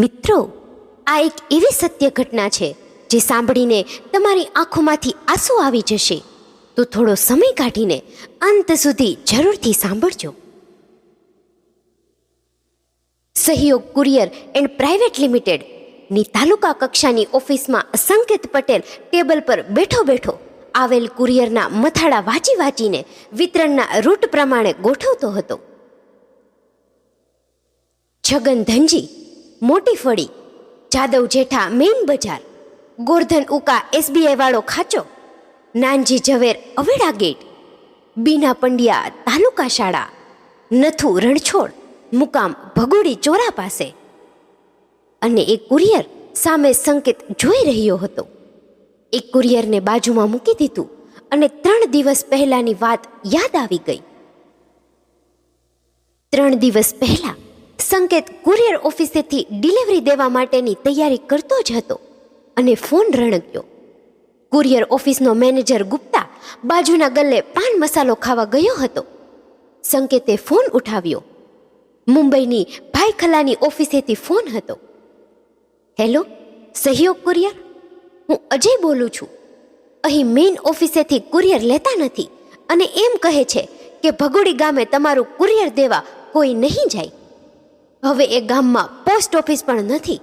મિત્રો, આ એક એવી સત્ય ઘટના છે જે સાંભળીને તમારી આંખોમાંથી આંસુ આવી જશે. તો થોડો સમય કાઢીને અંત સુધી જરૂરથી સાંભળજો. સહયોગ કુરિયર એન્ડ પ્રાઇવેટ લિમિટેડની તાલુકા કક્ષાની ઓફિસમાં સંકેત પટેલ ટેબલ પર બેઠો બેઠો આવેલ કુરિયરના મથાળા વાંચી વાંચીને વિતરણના રૂટ પ્રમાણે ગોઠવતો હતો. છગન ધનજી મોટી ફળી, જાદવ જેઠા મેઇન બજાર, ગોરધન ઉકા એસબીઆઈ વાળો ખાચો, નાનજી ઝવેર અવેડા ગેટ, બીના પંડ્યા તાલુકા શાળા, નથુ રણછોડ, મુકામ ભગોડી ચોરા પાસે. અને એક કુરિયર સામે સંકેત જોઈ રહ્યો હતો. એક કુરિયરને બાજુમાં મૂકી દીધું અને ત્રણ દિવસ પહેલાની વાત યાદ આવી ગઈ. ત્રણ દિવસ પહેલા સંકેત કુરિયર ઓફિસેથી ડિલિવરી દેવા માટેની તૈયારી કરતો જ હતો અને ફોન રણક્યો. કુરિયર ઓફિસનો મેનેજર ગુપ્તા બાજુના ગલ્લે પાન મસાલો ખાવા ગયો હતો. સંકેતે ફોન ઉઠાવ્યો. મુંબઈની ભાઈખલાની ઓફિસેથી ફોન હતો. Hello, Sahyog courier? હું અજય બોલું છું. અહીં મેઇન ઓફિસેથી કુરિયર લેતા નથી અને એમ કહે છે કે ભગોડી ગામે તમારું કુરિયર દેવા કોઈ નહીં જાય. હવે એ ગામમાં પોસ્ટ ઓફિસ પણ નથી.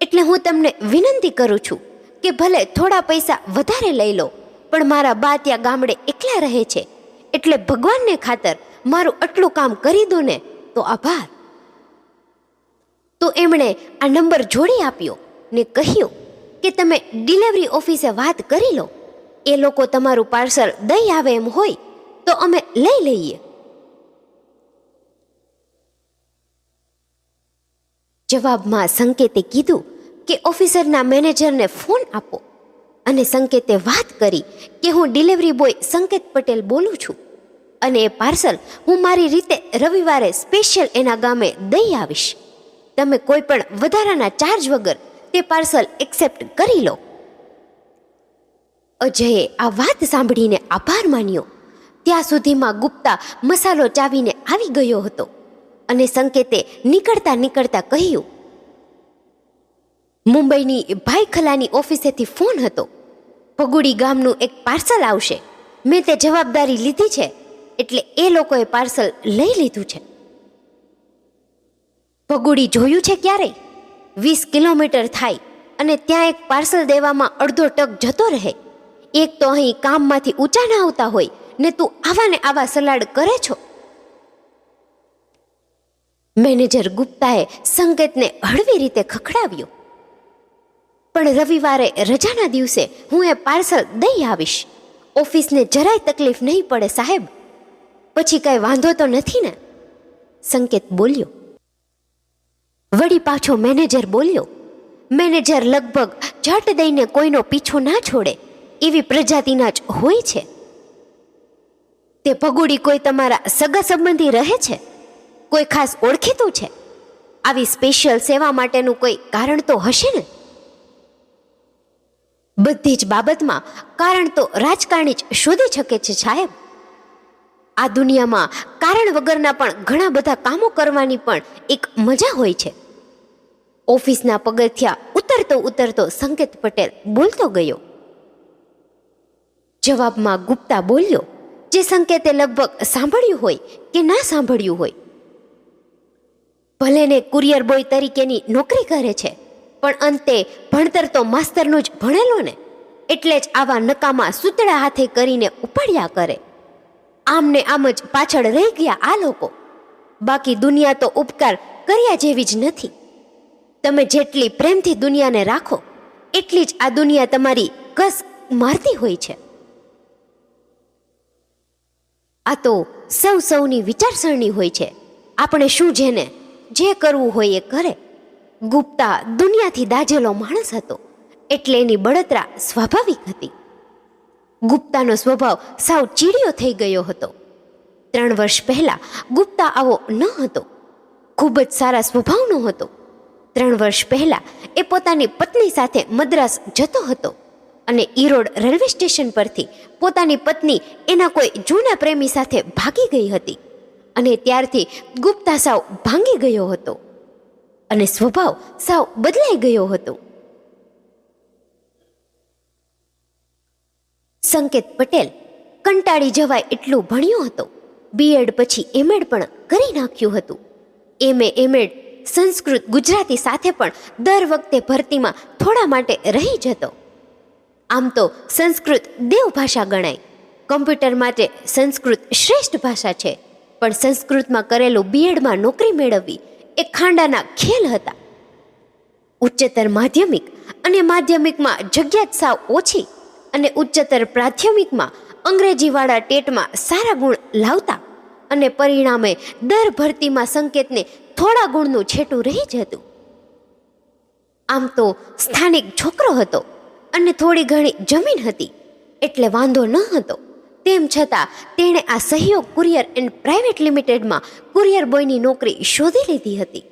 એટલે હું તમને વિનંતી કરું છું કે ભલે થોડા પૈસા વધારે લઈ લો, પણ મારા બા ત્યાં ગામડે એકલા રહે છે. એટલે ભગવાનને ખાતર મારું આટલું કામ કરી દો ને તો આભાર. તો એમણે આ નંબર જોડી આપ્યો ને કહ્યું કે તમે ડિલિવરી ઓફિસે વાત કરી લો. એ લોકો તમારું પાર્સલ દઈ આવે એમ હોય તો અમે લઈ લઈએ. જવાબમાં સંકેતે કીધું કે ઓફિસરના મેનેજરને ફોન આપો અને સંકેતે વાત કરી કે હું ડિલિવરી બોય સંકેત પટેલ બોલું છું. અને એ પાર્સલ હું મારી રીતે રવિવારે સ્પેશિયલ એના ગામે દઈ આવીશ. તમે કોઈ પણ વધારાના ચાર્જ વગર તે પાર્સલ એક્સેપ્ટ કરી લો. અજયે આ વાત સાંભળીને આભાર માન્યો. ત્યાં સુધીમાં ગુપ્તા મસાલો ચાવીને આવી ગયો હતો. અને સંકેતે નીકળતા નીકળતા કહ્યું, મુંબઈની ભાઈખલાની ઓફિસેથી ફોન હતો. પગુડી ગામનું એક પાર્સલ આવશે. મેં તે જવાબદારી લીધી છે, એટલે એ લોકોએ પાર્સલ લઈ લીધું છે. પગુડી જોયું છે ક્યારેય? વીસ કિલોમીટર થાય અને ત્યાં એક પાર્સલ દેવામાં અડધો ટક જતો રહે. એક તો અહીં કામમાંથી ઊંચા ના આવતા હોય, ને તું આવા ને આવા સલાડ કરે છો? મેનેજર ગુપ્તાએ સંકેતને હળવી રીતે ખખડાવ્યો. પણ રવિવારે રજાના દિવસે હું એ પાર્સલ દઈ આવીશ. ઓફિસને જરાય તકલીફ નહીં પડે સાહેબ. પછી કાંઈ વાંધો તો નથી ને? સંકેત બોલ્યો. વળી પાછો મેનેજર બોલ્યો. મેનેજર લગભગ ઝટ દઈને કોઈનો પીછો ના છોડે. એવી પ્રજાતિના જ હોય છે. તે ભગુડી કોઈ તમારા સગા સંબંધી રહે છે? કોઈ ખાસ ઓળખીતું છે? આવી સ્પેશિયલ સેવા માટેનું કોઈ કારણ તો હશે ને? બધી જ બાબતમાં કારણ તો રાજકારણી જ શોધી શકે છે સાહેબ. આ દુનિયામાં કારણ વગરના પણ ઘણા બધા કામો કરવાની પણ એક મજા હોય છે. ઓફિસના પગથિયા ઉતરતો ઉતરતો સંકેત પટેલ બોલતો ગયો. જવાબમાં ગુપ્તા બોલ્યો, જે સંકેતે લગભગ સાંભળ્યું હોય કે ના સાંભળ્યું હોય ભલેને કુરિયર બોય તરીકેની નોકરી કરે છે, પણ અંતે ભણતર તો માસ્તરનું જ ભણેલો ને. એટલે જ આવા નકામા સૂતળા હાથે કરીને ઉપાડ્યા કરે. આમને આમ જ પાછળ રહી ગયા આ લોકો. બાકી દુનિયા તો ઉપકાર કર્યા જેવી જ નથી. તમે જેટલી પ્રેમથી દુનિયાને રાખો, એટલી જ આ દુનિયા તમારી કસ મારતી હોય છે. આ તો સૌ સૌની વિચારસરણી હોય છે. આપણે શું જેને જે કરવું હોય એ કરે. ગુપ્તા દુનિયાથી દાજેલો માણસ હતો. એટલે એની બળતરા સ્વાભાવિક હતી. ગુપ્તાનો સ્વભાવ સાવ ચીડિયો થઈ ગયો હતો. ત્રણ વર્ષ પહેલાં ગુપ્તા આવો ન હતો. ખૂબ જ સારા સ્વભાવનો હતો. ત્રણ વર્ષ પહેલાં એ પોતાની પત્ની સાથે મદ્રાસ જતો હતો અને ઈરોડ રેલવે સ્ટેશન પરથી પોતાની પત્ની એના કોઈ જૂના પ્રેમી સાથે ભાગી ગઈ હતી. અને ત્યારથી ગુપ્તા સાવ ભાંગી ગયો હતો અને સ્વભાવ સાવ બદલાઈ ગયો હતો. સંકેત પટેલ કંટાળી જવાય એટલું ભણ્યો હતો. બીએડ પછી એમએડ પણ કરી નાખ્યું હતું. એમએ એમએડ સંસ્કૃત ગુજરાતી સાથે પણ દર વખતે ભરતીમાં થોડા માટે રહી જતો. આમ તો સંસ્કૃત દેવભાષા ગણાય. કમ્પ્યુટર માટે સંસ્કૃત શ્રેષ્ઠ ભાષા છે. પણ સંસ્કૃતમાં કરેલું બીએડમાં નોકરી મેળવવી એ ખાંડાના ખેલ હતા. ઉચ્ચતર માધ્યમિક અને માધ્યમિકમાં જગ્યા જ સાવ ઓછી અને ઉચ્ચતર પ્રાથમિકમાં અંગ્રેજીવાળા ટેટમાં સારા ગુણ લાવતા અને પરિણામે દર ભરતીમાં સંકેતને થોડા ગુણનું છેટું રહી જતું આમ તો સ્થાનિક છોકરો હતો અને થોડી ઘણી જમીન હતી, એટલે વાંધો ન હતો. તેમ છતાં તેણે આ સહયોગ કુરિયર એન્ડ પ્રાઇવેટ લિમિટેડમાં કુરિયર બોયની નોકરી શોધી લીધી હતી.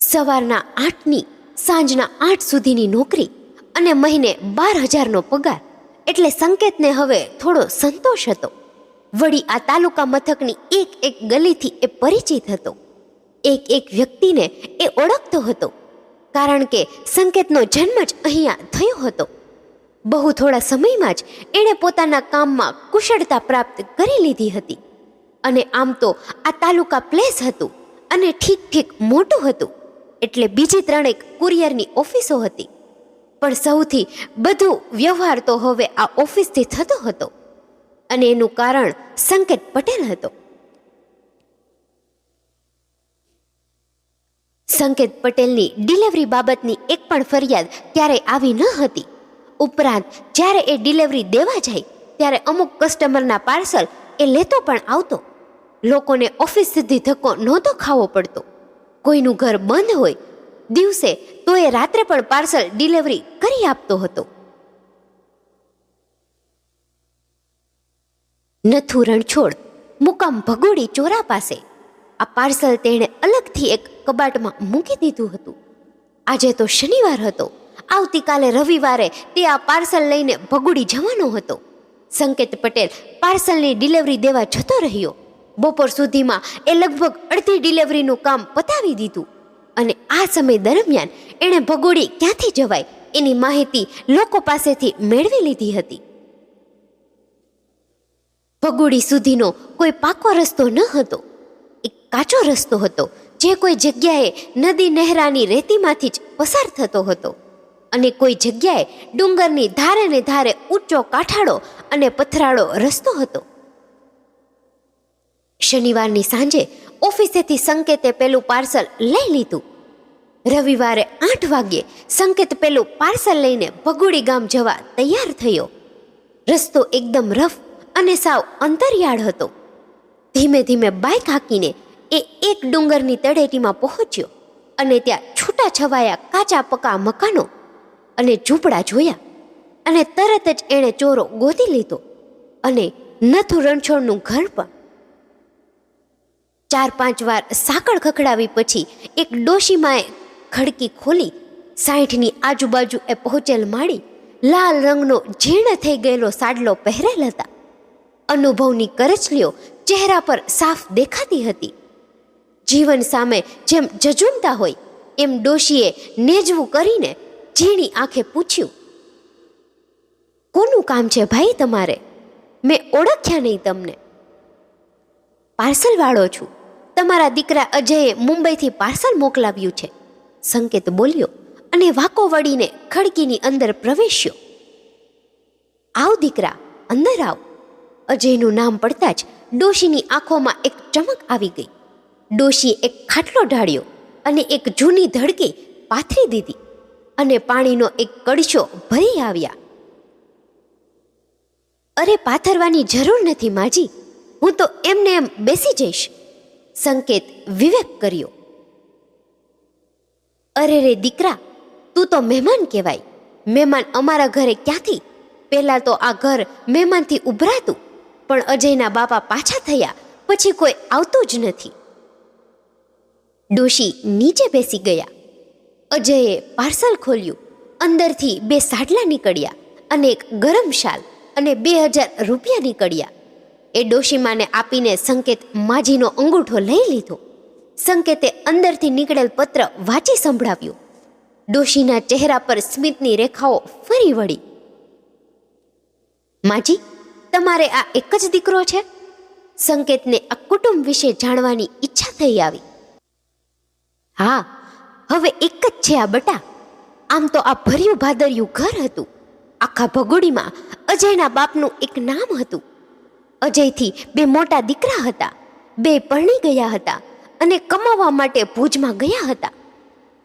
સવારના આઠની સાંજના આઠ સુધીની નોકરી અને મહિને બાર હજારનો પગાર, એટલે સંકેતને હવે થોડો સંતોષ હતો. વળી આ તાલુકા મથકની એક એક ગલીથી એ પરિચિત હતો. એક એક વ્યક્તિને એ ઓળખતો હતો, કારણ કે સંકેતનો જન્મ જ અહીંયા થયો હતો. બહુ થોડા સમયમાં જ એણે પોતાના કામમાં કુશળતા પ્રાપ્ત કરી લીધી હતી. અને આમ તો આ તાલુકા પ્લેસ હતું અને ઠીક ઠીક મોટું હતું, એટલે બીજી ત્રણેક કુરિયરની ઓફિસો હતી. પણ સૌથી બધું વ્યવહાર તો હવે આ ઓફિસથી થતો હતો અને એનું કારણ સંકેત પટેલ હતો. સંકેત પટેલની ડિલિવરી બાબતની એક પણ ફરિયાદ ક્યારેય આવી ન હતી. ઉપરાંત જ્યારે એ ડિલિવરી દેવા જાય, ત્યારે અમુક કસ્ટમરના પાર્સલ એ લેતો પણ આવતો. લોકોને ઓફિસ સુધી ધક્કો નહોતો ખાવો પડતો. કોઈનું ઘર બંધ હોય, દિવસે તો એ રાત્રે પણ પાર્સલ ડિલિવરી કરી આપતો હતો. નથુ રણછોડ, મુકામ ભગોડી ચોરા પાસે. આ પાર્સલ તેણે અલગથી એક કબાટમાં મૂકી દીધું હતું. આજે તો શનિવાર હતો. આવતીકાલે રવિવારે તે આ પાર્સલ લઈને ભગુડી જવાનો હતો. સંકેત પટેલ પાર્સલની ડિલિવરી દેવા જતો રહ્યો. બપોર સુધીમાં એ લગભગ અડધી ડિલિવરીનું કામ પતાવી દીધું. અને આ સમય દરમિયાન એણે ભગોડી ક્યાંથી જવાય એની માહિતી લોકો પાસેથી મેળવી લીધી હતી. ભગોડી સુધીનો કોઈ પાકો રસ્તો ન હતો. એક કાચો રસ્તો હતો જે કોઈ જગ્યાએ નદી નહેરાની રેતીમાંથી જ પસાર થતો હતો. અને કોઈ જગ્યાએ ડુંગરની ધારે ને ધારે ઊંચો કાંઠાળો અને પથરાળો રસ્તો હતો. શનિવારની સાંજે ઓફિસેથી સંકેતે પેલું પાર્સલ લઈ લીધું. રવિવારે આઠ વાગ્યે સંકેત પેલું પાર્સલ લઈને ભગુડી ગામ જવા તૈયાર થયો. રસ્તો એકદમ રફ અને સાવ અંતરિયાળ હતો. ધીમે ધીમે બાઇક હાંકીને એ એક ડુંગરની તળેટીમાં પહોંચ્યો અને ત્યાં છૂટા છવાયા કાચા પકા મકાનો અને ઝૂંપડા જોયા અને તરત જ એણે ચોરો ગોતી લીધો અને નથુ રણછોડનું ઘર પણ. ચાર પાંચ વાર સાંકળ ખખડાવી પછી એક ડોશીમાએ ખડકી ખોલી સાઠની આજુબાજુ એ પહોંચેલ માળી લાલ રંગનો જીર્ણ થઈ ગયેલો સાડલો પહેરેલ હતા. અનુભવની કરચલીઓ ચહેરા પર સાફ દેખાતી હતી. જીવન સામે જેમ જજુમતા હોય એમ ડોશીએ નેજવું કરીને ઝીણી આંખે પૂછ્યું, કોનું કામ છે ભાઈ તમારે? મેં ઓળખ્યા નહીં તમને. પાર્સલવાળો છું. તમારા દીકરા અજયે મુંબઈથી પાર્સલ મોકલાવ્યું છે. સંકેત બોલ્યો અને વાકો વળીને ખડકીની અંદર પ્રવેશ્યો. આવ દીકરા, અંદર આવ. અજયનું નામ પડતા જ ડોશીની આંખોમાં એક ચમક આવી ગઈ. ડોશીએ એક ખાટલો ઢાળ્યો અને એક જૂની ધડકી પાથરી દીધી. અને પાણીનો એક કડશો ભરી આવ્યા. અરે, પાથરવાની જરૂર નથી માજી. હું તો એમને એમ બેસી જઈશ. સંકેત વિવેક કર્યો. અરે રે દીકરા, તું તો મહેમાન કહેવાય. મહેમાન અમારા ઘરે ક્યાંથી? પહેલાં તો આ ઘર મહેમાનથી ઉભરાતું, પણ અજયના બાપા પાછા થયા, પછી કોઈ આવતું જ નથી. ડોશી નીચે બેસી ગયા. અજયે પાર્સલ ખોલ્યું. અંદરથી બે સાડલા નીકળ્યા, અને એક ગરમ શાલ અને બે હજાર રૂપિયા નીકળ્યા. એ ડોશીમાને આપીને સંકેત માજીનો અંગૂઠો લઈ લીધો. સંકેતે અંદરથી નીકળેલ પત્ર વાંચી સંભળાવ્યું. ડોશીના ચહેરા પર સ્મિતની રેખાઓ ફરી વળી. માજી, તમારે આ એક જ દીકરો છે? સંકેતને આ કુટુંબ વિશે જાણવાની ઈચ્છા થઈ આવી. હા હવે એક જ છે આ બટા. આમ તો આ ભર્યું ભાદર્યું ઘર હતું. આખા ભગોડીમાં અજયના બાપનું એક નામ હતું. અજયથી બે મોટા દીકરા હતા. બે પરણી ગયા હતા અને કમાવા માટે ભુજમાં ગયા હતા.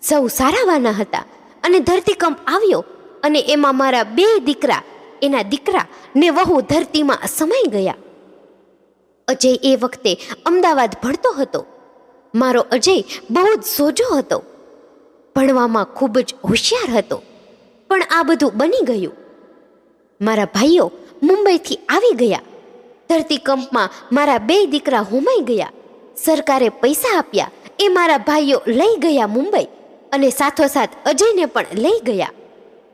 સૌ સારાવાના હતા અને ધરતીકંપ આવ્યો અને એમાં મારા બે દીકરા, એના દીકરા ને વહુ ધરતીમાં સમાઈ ગયા. અજય એ વખતે અમદાવાદ ભણતો હતો. મારો અજય બહુ જ સોજો હતો. ભણવામાં ખૂબ જ હોશિયાર હતો. પણ આ બધું બની ગયું. મારા ભાઈઓ મુંબઈથી આવી ગયા. ધરતીકંપમાં મારા બે દીકરા હોમાઈ ગયા. સરકારે પૈસા આપ્યા. એ મારા ભાઈઓ લઈ ગયા મુંબઈ અને સાથોસાથ અજયને પણ લઈ ગયા.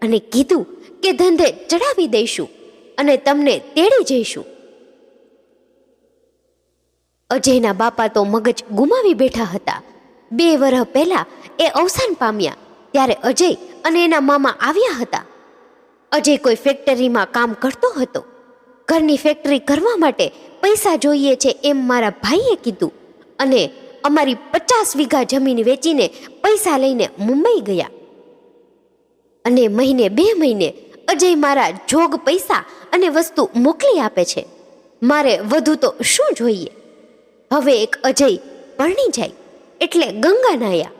અને કીધું કે ધંધે ચડાવી દઈશું અને તમને તેડી જઈશું. અજયના બાપા તો મગજ ગુમાવી બેઠા હતા. બે વર્ષ પહેલાં એ અવસાન પામ્યા, ત્યારે અજય અને એના મામા આવ્યા હતા. અજય કોઈ ફેક્ટરીમાં કામ કરતો હતો. ઘરની ફેક્ટરી કરવા માટે પૈસા જોઈએ છે એમ મારા ભાઈએ કીધું અને અમારી પચાસ વીઘા જમીન વેચીને પૈસા લઈને મુંબઈ ગયા. અને મહિને બે મહિને અજય મારા જોગ પૈસા અને વસ્તુ મોકલી આપે છે. મારે વધુ તો શું જોઈએ? હવે એક અજય પરણી જાય. એટલે ગંગા નાયા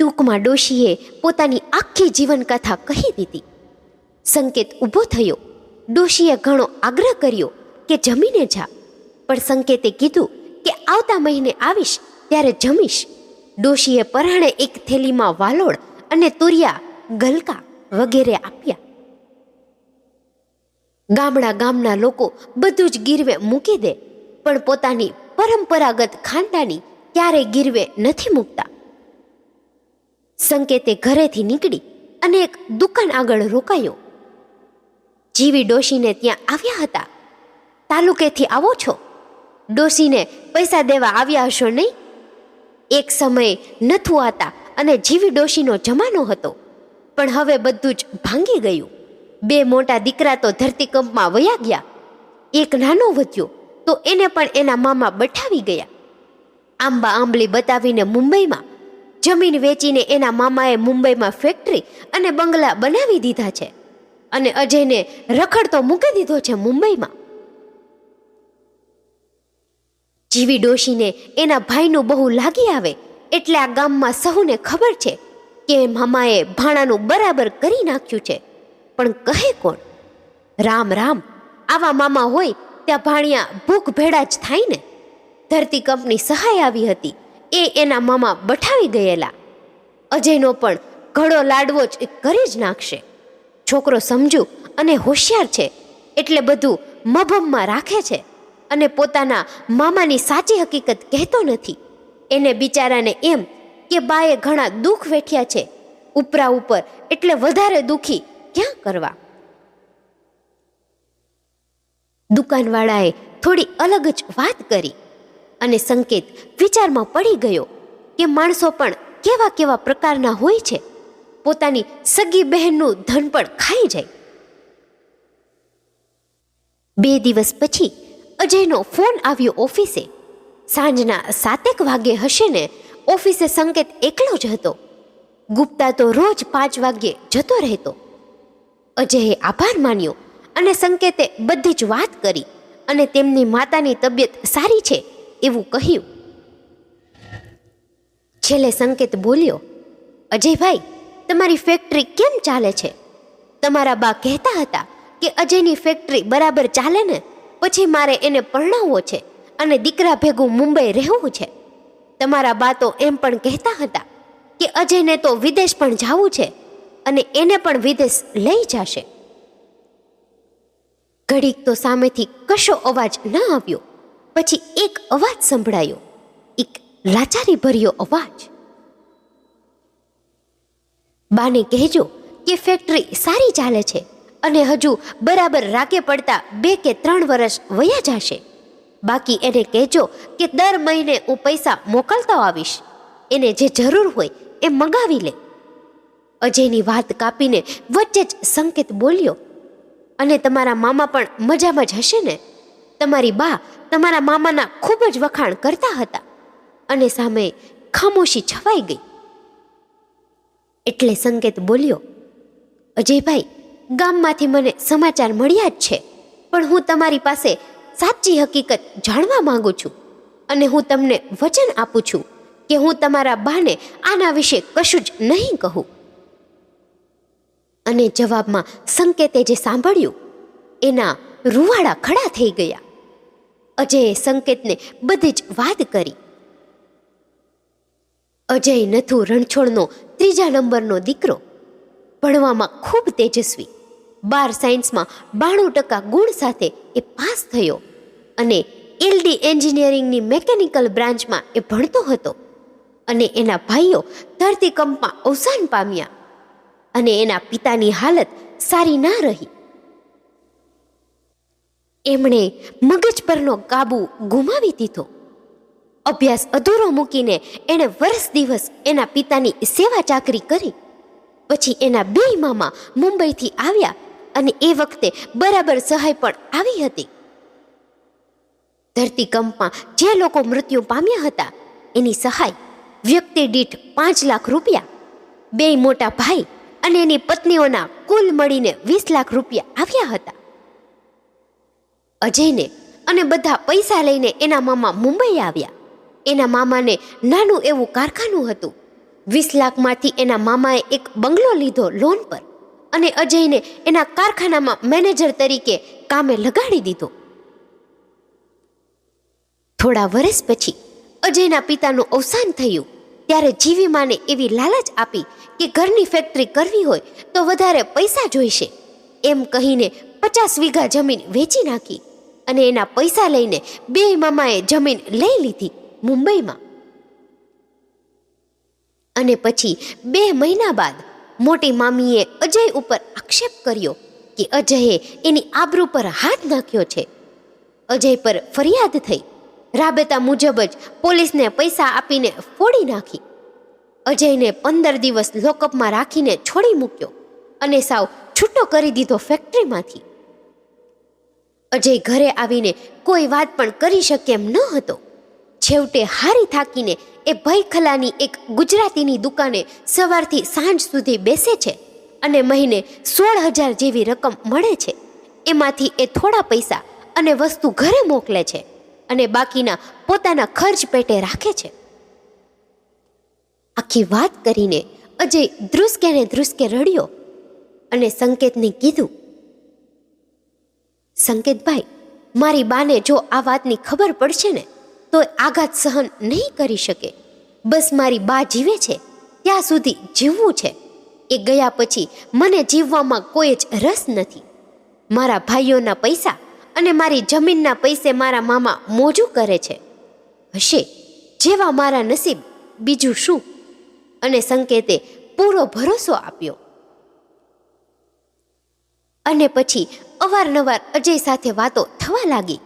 ટૂંકમાં ડોશીએ પોતાની આખી જીવનકથા કહી દીધી. સંકેત ઊભો થયો. ડોશીએ ઘણો આગ્રહ કર્યો કે જમીને જા. પણ સંકેતે કીધું કે આવતા મહિને આવીશ, ત્યારે જમીશ. ડોશીએ પરાણે એક થેલીમાં વાલોડ અને તુરિયા, ગલકા વગેરે આપ્યા. ગામડા ગામના લોકો બધું જ ગીરવે મૂકી દે, પણ પોતાની પરંપરાગત ખાનદાની ક્યારેય ગીરવે નથી મૂકતા. સંકેતે ઘરેથી નીકળી અને એક દુકાન આગળ રોકાયો. જીવી ડોશીને ત્યાં આવ્યા હતા. તાલુકેથી આવો છો? ડોશીને પૈસા દેવા આવ્યા હશો નહીં? એક સમયે નથું આતા અને જીવી ડોશીનો જમાનો હતો. પણ હવે બધું જ ભાંગી ગયું. બે મોટા દીકરા તો ધરતીકંપમાં વયા ગયા. એક નાનો વધ્યો. તો એને પણ એના મામા બઠાવી ગયા. આંબા આંબલી બતાવીને મુંબઈમાં જમીન વેચીને એના મામાએ મુંબઈમાં ફેક્ટરી અને બંગલા બનાવી દીધા છે. અને અજયને રખડતો મૂકી દીધો છે મુંબઈમાં. જીવી ડોશીને એના ભાઈનું બહુ લાગી આવે એટલે આ ગામમાં સહુને ખબર છે કે મામાએ ભાણાનું બરાબર કરી નાખ્યું છે. પણ કહે કોણ? રામ રામ, આવા મામા હોય ત્યાં ભાણિયા ભૂખ ભેડા જ થાય ને ધરતીકંપની સહાય આવી હતી. એ એના મામા બઠાવી ગયેલા. અજયનો પણ ઘડો લાડવો જ કરી જ નાખશે. છોકરો સમજુ અને હોશિયાર છે, એટલે બધું મભમમાં રાખે છે અને પોતાના મામાની સાચી હકીકત કહેતો નથી. એને બિચારાને એમ કે બાએ ઘણા દુઃખ વેઠ્યા છે. ઉપરા ઉપર એટલે વધારે દુઃખી ક્યાં કરવા? દુકાનવાળાએ થોડી અલગ જ વાત કરી અને સંકેત વિચારમાં પડી ગયો કે માણસો પણ કેવા કેવા પ્રકારના હોય છે. પોતાની સગી બહેનનું ધન પણ ખાઈ જાય. બે દિવસ પછી અજયનો ફોન આવ્યો ઓફિસે. સાંજના સાતેક વાગે હશે ને ઓફિસે સંકેત એકલો જ હતો. ગુપ્તા તો રોજ પાંચ વાગ્યે જતો રહેતો. અજયે આભાર માન્યો અને સંકેતે બધી જ વાત કરી અને તેમની માતાની તબિયત સારી છે એવું કહ્યું. છેલ્લે સંકેત બોલ્યો, અજયભાઈ, તમારી ફેક્ટરી કેમ ચાલે છે? તમારા બા કહેતા હતા કે અજયની ફેક્ટરી બરાબર ચાલે ને, પછી મારે એને પરણાવવો છે અને દીકરા ભેગું મુંબઈ રહેવું છે. તમારા બા તો એમ પણ કહેતા હતા કે અજયને તો વિદેશ પણ જવું છે અને એને પણ વિદેશ લઈ જશે. ઘડીક તો સામેથી કશો અવાજ ન આવ્યો. પછી એક અવાજ સંભળાયો. એક લાચારી ભર્યો અવાજ. બાને કહેજો કે ફેક્ટરી સારી ચાલે છે અને હજુ બરાબર રાગે પડતા બે કે ત્રણ વર્ષ વયા જશે. બાકી એને કહેજો કે દર મહિને હું પૈસા મોકલતો આવીશ. એને જે જરૂર હોય એ મંગાવી લે. અજયની વાત કાપીને વચ્ચે જ સંકેત બોલ્યો. અને તમારા મામા પણ મજામાં જ હશે ને? તમારી બા તમારા મામાના ખૂબ જ વખાણ કરતા હતા અને સામે ખામોશી છવાઈ ગઈ. એટલે સંકેત બોલ્યો, અજયભાઈ, ગામમાંથી મને સમાચાર મળ્યા જ છે, પણ હું તમારી પાસે સાચી હકીકત જાણવા માંગુ છું અને હું તમને વચન આપું છું કે હું તમારા બાને આના વિશે કશું જ નહીં કહું. અને જવાબમાં સંકેતે જે સાંભળ્યું, એના રૂવાડા ખડા થઈ ગયા. અજયે સંકેતને બધી જ વાત કરી. અજય નથુ રણછોડનો ત્રીજા નંબરનો દીકરો, ભણવામાં ખૂબ તેજસ્વી. બાર સાયન્સમાં બાણું ટકા ગુણ સાથે એ પાસ થયો અને એલડી એન્જિનિયરિંગની મેકેનિકલ બ્રાન્ચમાં એ ભણતો હતો. અને એના ભાઈઓ ધરતીકંપમાં અવસાન પામ્યા. અને એના પિતાની હાલત સારી ના રહી. એમણે મગજ પરનો કાબુ ગુમાવી દીધો. અભ્યાસ અધૂરો મૂકીને એણે વર્ષ દિવસ એના પિતાની સેવા ચાકરી કરી. પછી એના બે મામા મુંબઈથી આવ્યા અને એ વખતે બરાબર સહાય પણ આવી હતી. ધરતીકંપમાં જે લોકો મૃત્યુ પામ્યા હતા, એની સહાય વ્યક્તિ દીઠ પાંચ લાખ રૂપિયા, બે મોટા ભાઈ અને એની પત્નીઓના કુલ મળીને વીસ લાખ રૂપિયા આવ્યા હતા. અજયને અને બધા પૈસા લઈને એના મામા મુંબઈ આવ્યા. એના મામાને નાનું એવું કારખાનું હતું. વીસ લાખમાંથી એના મામાએ એક બંગલો લીધો લોન પર અને અજયને એના કારખાનામાં મેનેજર તરીકે કામે લગાડી દીધો. થોડા વર્ષ પછી અજયના પિતાનું અવસાન થયું. ત્યારે જીવી માને એવી લાલચ આપી કે ઘરની ફેક્ટરી કરવી હોય તો વધારે પૈસા જોઈશે. એમ કહીને પચાસ વીઘા જમીન વેચી નાખી અને એના પૈસા લઈને બે મામાએ જમીન લઈ લીધી મુંબઈમાં. અને પછી બે મહિના બાદ મોટી મામીએ અજય ઉપર આક્ષેપ કર્યો કે અજયે એની આબરૂ પર હાથ નાખ્યો છે. અજય પર ફરિયાદ થઈ. રાબેતા મુજબ જ પોલીસને પૈસા આપીને ફોડી નાખી. અજયને પંદર દિવસ લોકઅપમાં રાખીને છોડી મૂક્યો અને સાવ છૂટો કરી દીધો ફેક્ટરીમાંથી અજય ઘરે આવીને કોઈ વાત પણ કરી શકે એમ ન હતો. છેવટે હારી થાકીને એ ભયખલાની એક ગુજરાતીની દુકાને સવારથી સાંજ સુધી બેસે છે અને મહિને સોળ હજાર જેવી રકમ મળે છે. એમાંથી એ થોડા પૈસા અને વસ્તુ ઘરે મોકલે છે અને બાકીના પોતાના ખર્ચ પેટે રાખે છે. આખી વાત કરીને અજય ધ્રુસકે ને ધ્રુસકે રડ્યો અને સંકેતને કીધું, સંકેતભાઈ, મારી બાને જો આ વાતની ખબર પડશે ને તો આઘાત સહન નહીં કરી શકે. બસ મારી બા જીવે છે, ત્યાં સુધી જીવવું છે. એ ગયા પછી મને જીવવામાં કોઈ જ રસ નથી. મારા ભાઈઓના પૈસા અને મારી જમીનના પૈસે મારા મામા મોજું કરે છે. હશે, જેવા મારા નસીબ બીજું શું? અને સંકેતે પૂરો ભરોસો આપ્યો. અને પછી અવારનવાર અજય સાથે વાતો થવા લાગી.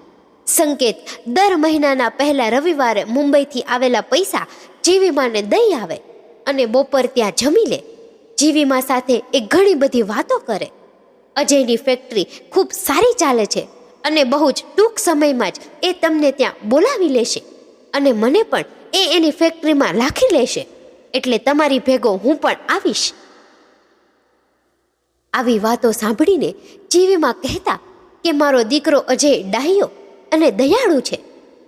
સંકેત દર મહિનાના પહેલા રવિવારે મુંબઈથી આવેલા પૈસા જીવીમાને દઈ આવે અને બપોર ત્યાં જમી લે. જીવીમા સાથે એ ઘણી બધી વાતો કરે. અજયની ફેક્ટરી ખૂબ સારી ચાલે છે અને બહુ જ ટૂંક સમયમાં જ એ તમને ત્યાં બોલાવી લેશે અને મને પણ એ એની ફેક્ટરીમાં રાખી લેશે. એટલે તમારી ભેગો હું પણ આવીશ. આવી વાતો સાંભળીને જીવીમાં કહેતા કે મારો દીકરો અજય ડાહ્યો અને દયાળુ છે.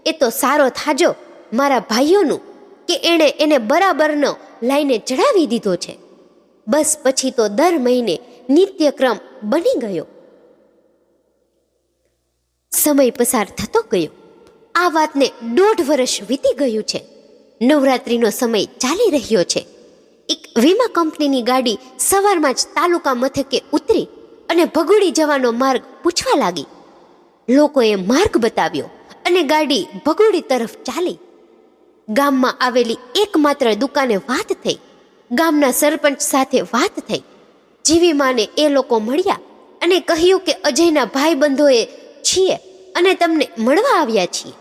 એ તો સારો થાજો મારા ભાઈઓનું કે એણે એને બરાબરનો લાઈને ચડાવી દીધો છે. બસ પછી તો દર મહિને નિત્યક્રમ બની ગયો. સમય પસાર થતો ગયો. આ વાતને દોઢ વર્ષ વીતી ગયું છે. નવરાત્રિનો સમય ચાલી રહ્યો છે. એક વીમા કંપનીની ગાડી સવારમાં જ તાલુકા મથકે ઉતરી અને ભગોડી જવાનો માર્ગ પૂછવા લાગી. લોકોએ માર્ગ બતાવ્યો અને ગાડી ભગોડી તરફ ચાલી. ગામમાં આવેલી એકમાત્ર દુકાને વાત થઈ. ગામના સરપંચ સાથે વાત થઈ. જીવી માને એ લોકો મળ્યા અને કહ્યું કે અજયના ભાઈબંધોએ છીએ અને તમને મળવા આવ્યા છીએ.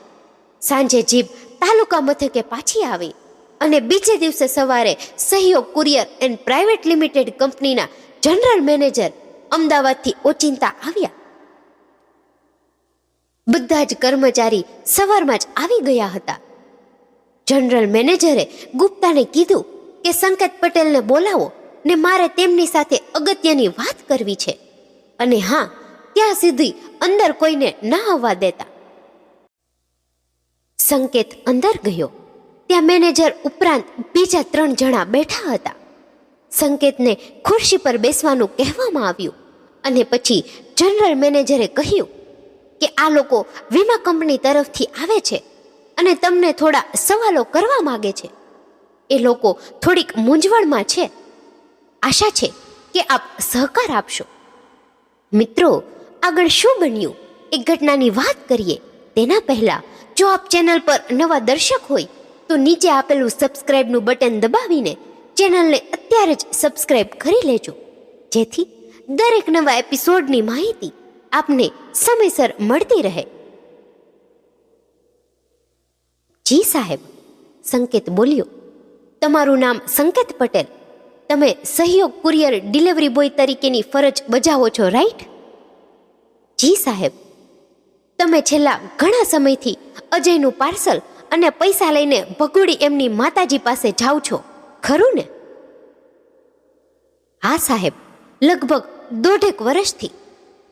સાંજે જીપ તાલુકા મથકે પાછી આવી અને બીજે દિવસે સવારે Sahyog courier and private limited કંપનીના જનરલ મેનેજર અમદાવાદથી ઓચિંતા આવ્યા. બધા જ કર્મચારી સવારમાં જ આવી ગયા હતા. જનરલ મેનેજરે ગુપ્તાને કીધું કે સંકેત પટેલને બોલાવો ને મારે તેમની સાથે અગત્યની વાત કરવી છે. અને હા, ત્યાં સુધી અંદર કોઈને ના આવવા દેતા. સંકેત અંદર ગયો. ત્યાં મેનેજર ઉપરાંત બીજા ત્રણ જણા બેઠા હતા. સંકેતને ખુરશી પર બેસવાનું કહેવામાં આવ્યું અને પછી જનરલ મેનેજરે કહ્યું કે આ લોકો વીમા કંપની તરફથી આવે છે અને તમને થોડા સવાલો કરવા માગે છે. એ લોકો થોડીક મૂંઝવણમાં છે. આશા છે કે આપ સહકાર આપશો. મિત્રો, આગળ શું બન્યું? એ ઘટનાની વાત કરીએ. તેના પહેલા જો આપ ચેનલ પર નવા દર્શક હોય, તો નીચે આપેલું સબસ્ક્રાઇબનું બટન દબાવીને ચેનલને અત્યારે જ સબસ્ક્રાઇબ કરી લેજો. જેથી દરેક નવા એપિસોડની માહિતી આપને સમયસર મળતી રહે. જી સાહેબ, સંકેત બોલ્યો. તમારું નામ સંકેત પટેલ. તમે સહયોગ કુરિયર ડિલિવરી બોય તરીકેની ફરજ બજાવો છો, રાઈટ? જી સાહેબ. તમે છેલ્લા ઘણા સમયથી અજયનું પાર્સલ અને પૈસા લઈને ભગોડી એમની માતાજી પાસે જાઓ છો, ખરું ને? હા, સાહેબ. લગભગ દોઢેક વર્ષથી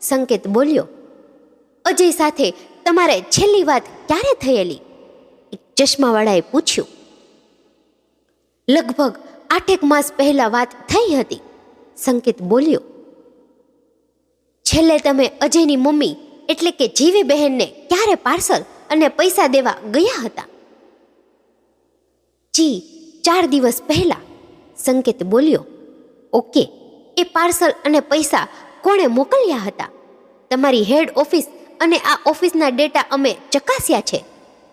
સંકેત બોલ્યો. અજય સાથે તમારે છેલ્લી વાત ક્યારે થયેલી? ચશ્માવાળાએ પૂછ્યું. લગભગ આઠેક માસ પહેલા વાત થઈ હતી, સંકેત બોલ્યો. છેલ્લે તમે અજયની મમ્મી એટલે કે જીવી બહેનને ક્યારે પાર્સલ અને પૈસા દેવા ગયા હતા? જી, ચાર દિવસ પહેલા, સંકેત બોલ્યો, ઓકે, એ પાર્સલ અને પૈસા કોણે મોકલ્યા હતા? તમારી હેડ ઓફિસ અને આ ઓફિસના ડેટા અમે ચકાસ્યા છે.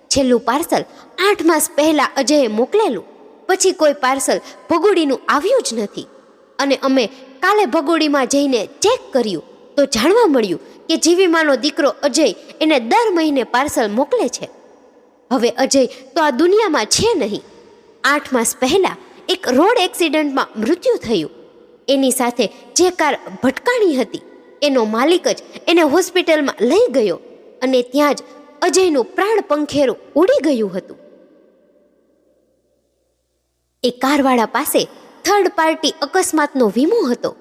છેલ્લું પાર્સલ આઠ માસ પહેલા અજયે મોકલેલું. પછી કોઈ પાર્સલ ભગોડીનું આવ્યું જ નથી. અને અમે કાલે ભગોડીમાં જઈને ચેક કર્યું. તો જાણવા મળ્યું કે જીવીમાનો દીકરો અજય એને દર મહિને પાર્સલ મોકલે છે. હવે અજય તો આ દુનિયામાં છે નહીં. આઠ માસ પહેલાં એક રોડ એક્સિડન્ટમાં મૃત્યુ થયું. એની સાથે જે કાર ભટકાણી હતી, એનો માલિક જ એને હોસ્પિટલમાં લઈ ગયો અને ત્યાં જ અજયનું પ્રાણ પંખેરું ઉડી ગયું હતું. એ કારવાળા પાસે થર્ડ પાર્ટી અકસ્માતનો વીમો હતો.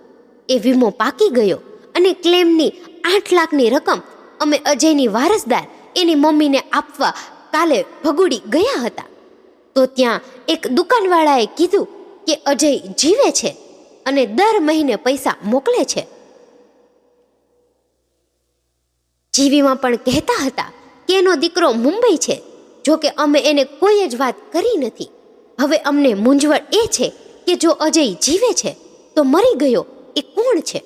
એ વીમો પાકી ગયો અને ક્લેમની આઠ લાખની રકમ અમે અજયની વારસદાર એની મમ્મીને આપવા કાલે ભગુડી ગયા હતા. તો ત્યાં એક દુકાનવાળાએ કીધું કે અજય જીવે છે અને દર મહિને પૈસા મોકલે છે. જીવીમાં પણ કહેતા હતા કે એનો દીકરો મુંબઈ છે, જો કે અમે એને કોઈ જ વાત કરી નથી. હવે અમને મૂંઝવણ એ છે કે જો અજય જીવે છે, તો મરી ગયો એ કોણ છે?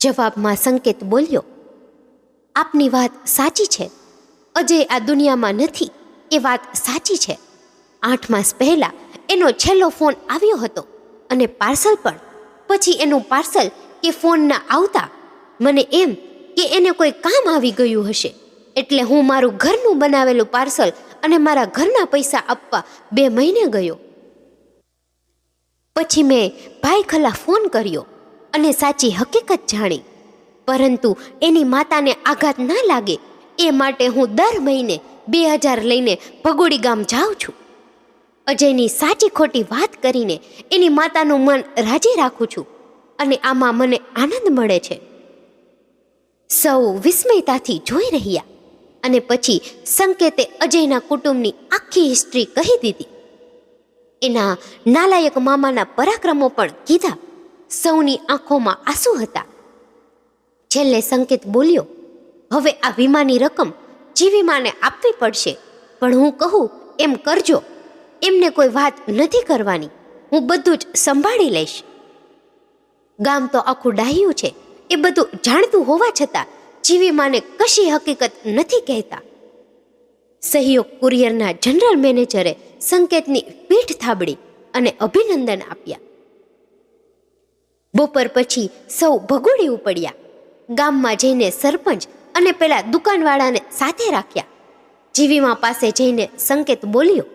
જવાબમાં સંકેત બોલ્યો, આપની વાત સાચી છે. અજય આ દુનિયામાં નથી. એ વાત સાચી છે. આઠ માસ પહેલા એનો છેલ્લો ફોન આવ્યો હતો અને પાર્સલ પણ પછી એનું પાર્સલ કે ફોન ના આવતા મને એમ કે એને કોઈ કામ આવી ગયું હશે. એટલે હું મારું ઘરનું બનાવેલું પાર્સલ અને મારા ઘરના પૈસા આપવા બે મહિને ગયો. પછી મેં ભાઈ ખલા ફોન કર્યો. અને સાચી હકીકત જાણી. પરંતુ એની માતાને આઘાત ના લાગે, એ માટે હું દર મહિને બે હજાર લઈને ભગોડી ગામ જાઉં છું. અજયની સાચી ખોટી વાત કરીને એની માતાનું મન રાજી રાખું છું અને આમાં મને આનંદ મળે છે. સૌ વિસ્મયતાથી જોઈ રહ્યા અને પછી સંકેતે અજયના કુટુંબની આખી હિસ્ટ્રી કહી દીધી. એના નાલાયક મામાના પરાક્રમો પણ કીધા. સૌની આંખોમાં આંસુ હતા. છેલ્લે સંકેત બોલ્યો, હવે આ વીમાની રકમ જીવીમાને આપવી પડશે, પણ હું કહું, એમ કરજો. એમને કોઈ વાત નથી કરવાની. હું બધું જ સંભાળી લઈશ. ગામ તો આખું ડાહ્યું છે. એ બધું જાણતું હોવા છતાં જીવીમાને કશી હકીકત નથી કહેતા. સહયોગ કુરિયરના જનરલ મેનેજરે સંકેતની પીઠ થાબડી અને અભિનંદન આપ્યા. બપોર પછી સૌ ભગોડી ઉપડ્યા. ગામમાં જઈને સરપંચ અને પેલા દુકાનવાળાને સાથે રાખ્યા. જીવીમાં પાસે જઈને સંકેત બોલ્યો,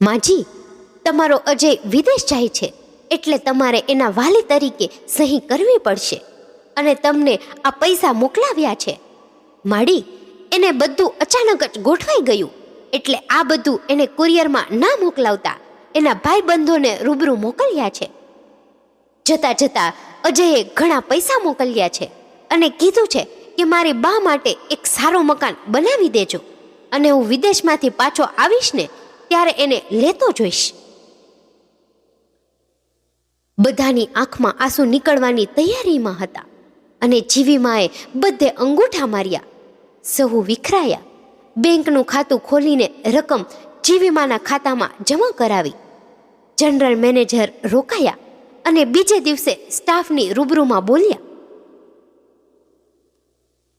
માજી, તમારો અજય વિદેશ જાય છે, એટલે તમારે એના વાલી તરીકે સહી કરવી પડશે અને તમને આ પૈસા મોકલાવ્યા છે. માડી, એને બધું અચાનક જ ગોઠવાઈ ગયું, એટલે આ બધું એને કુરિયરમાં ના મોકલાવતા. એના ભાઈબંધોને રૂબરૂ મોકલ્યા છે. જતા જતા અજયે ઘણા પૈસા મોકલ્યા છે અને કીધું છે કે મારી બા માટે એક સારો મકાન બનાવી દેજો અને હું વિદેશમાંથી પાછો આવીશ ને ત્યારે એને લેતો જોઈશ. બધાની આંખમાં આંસુ નીકળવાની તૈયારીમાં હતા અને જીવીમાએ બધે અંગૂઠા માર્યા, સહુ વિખરાયા, બેંકનું ખાતું ખોલીને રકમ જીવીમાના ખાતામાં જમા કરાવી. જનરલ મેનેજર રોકાયા અને બીજે દિવસે સ્ટાફની રૂબરૂમાં બોલ્યા.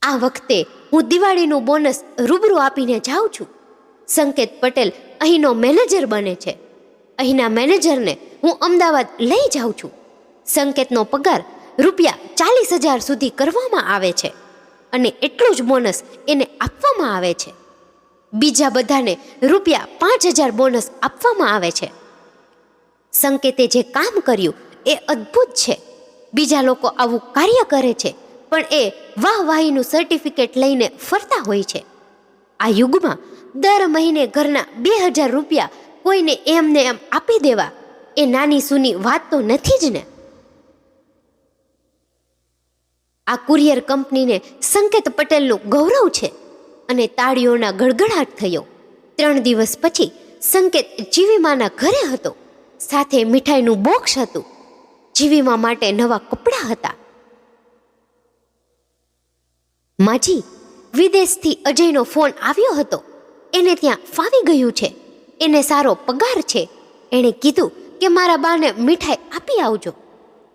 આ વખતે હું દિવાળીનું બોનસ રૂબરૂ આપીને જાઉં છું. સંકેત પટેલ અહીંનો મેનેજર બને છે. અહીંના મેનેજરને હું અમદાવાદ લઈ જાઉં છું. સંકેતનો પગાર રૂપિયા ચાલીસ હજાર સુધી કરવામાં આવે છે અને એટલું જ બોનસ એને આપવામાં આવે છે. બીજા બધાને રૂપિયા પાંચ હજાર બોનસ આપવામાં આવે છે. સંકેતે જે કામ કર્યું એ અદ્ભુત છે. બીજા લોકો આવું કાર્ય કરે છે, પણ એ વાહવાહીનું સર્ટિફિકેટ લઈને ફરતા હોય છે. આ યુગમાં દર મહિને ઘરના બે હજાર રૂપિયા કોઈને એમને એમ આપી દેવા એ નાની સૂની વાત તો નથી જ ને. આ કુરિયર કંપનીને સંકેત પટેલનું ગૌરવ છે. અને તાળીઓના ગડગડાટ થયો. ત્રણ દિવસ પછી સંકેત જીવીમાના ઘરે હતો. સાથે મીઠાઈનું બોક્સ હતું. જીવીમા માટે નવા કપડાં હતા. માજી, વિદેશથી અજયનો ફોન આવ્યો હતો. એને ત્યાં ફાવી ગયું છે. એને સારો પગાર છે. એણે કીધું કે મારા બાને મીઠાઈ આપી આવજો.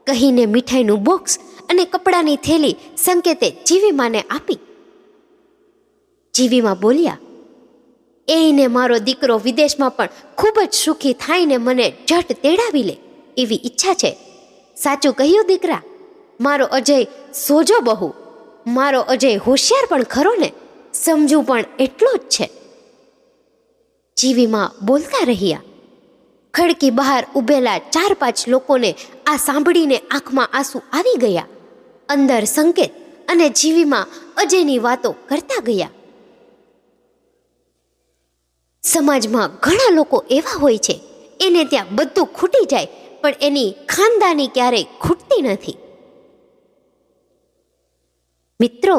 કહીને મીઠાઈનું બોક્સ અને કપડાની થેલી સંકેતે જીવીમાને આપી. જીવીમાં બોલ્યા એને મારો દીકરો વિદેશમાં પણ ખૂબ જ સુખી થાય ને મને જટ તેડાવી લે એવી ઈચ્છા છે. સાચું કહ્યું દીકરા, મારો અજય સોજો બહુ, મારો અજય હોશિયાર પણ ખરો ને, સમજુ પણ એટલો જ છે. જીવીમાં બોલતા રહ્યા. ખડકી બહાર ઊભેલા ચાર પાંચ લોકોને આ સાંભળીને આંખમાં આંસુ આવી ગયા. અંદર સંકેત અને જીવીમાં અજયની વાતો કરતા ગયા. સમાજમાં ઘણા લોકો એવા હોય છે, એને ત્યાં બધું ખૂટી જાય, પણ એની ખાનદાની ક્યારેય ખૂટતી નથી. મિત્રો,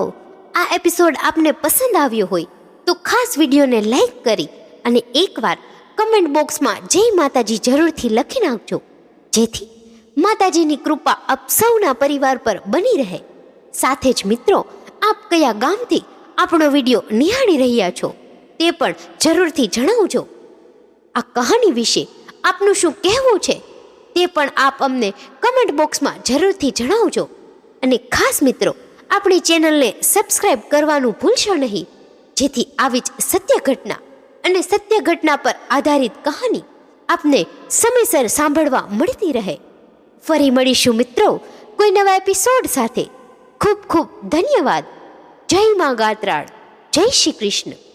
આ એપિસોડ આપને પસંદ આવ્યો હોય, તો ખાસ વિડીયોને લાઈક કરી અને એકવાર કમેન્ટ બોક્સમાં જય માતાજી જરૂરથી લખી નાખજો, જેથી માતાજીની કૃપા આપ સૌના પરિવાર પર બની રહે. સાથે જ મિત્રો, આપ કયા ગામથી આપણો વીડિયો નિહાળી રહ્યા છો? તે પણ જરૂરથી જણાવજો. આ કહાની વિશે આપનું શું કહેવું છે તે પણ આપ અમને કમેન્ટ બોક્સમાં જરૂરથી જણાવજો. અને ખાસ મિત્રો, આપણી ચેનલને સબસ્ક્રાઈબ કરવાનું ભૂલશો નહીં. જેથી આવી જ સત્ય ઘટના અને સત્ય ઘટના પર આધારિત કહાની આપને સમયસર સાંભળવા મળતી રહે. ફરી મળીશું મિત્રો, કોઈ નવા એપિસોડ સાથે. ખૂબ ખૂબ ધન્યવાદ. જય મા ગાત્રાળ. જય શ્રી કૃષ્ણ.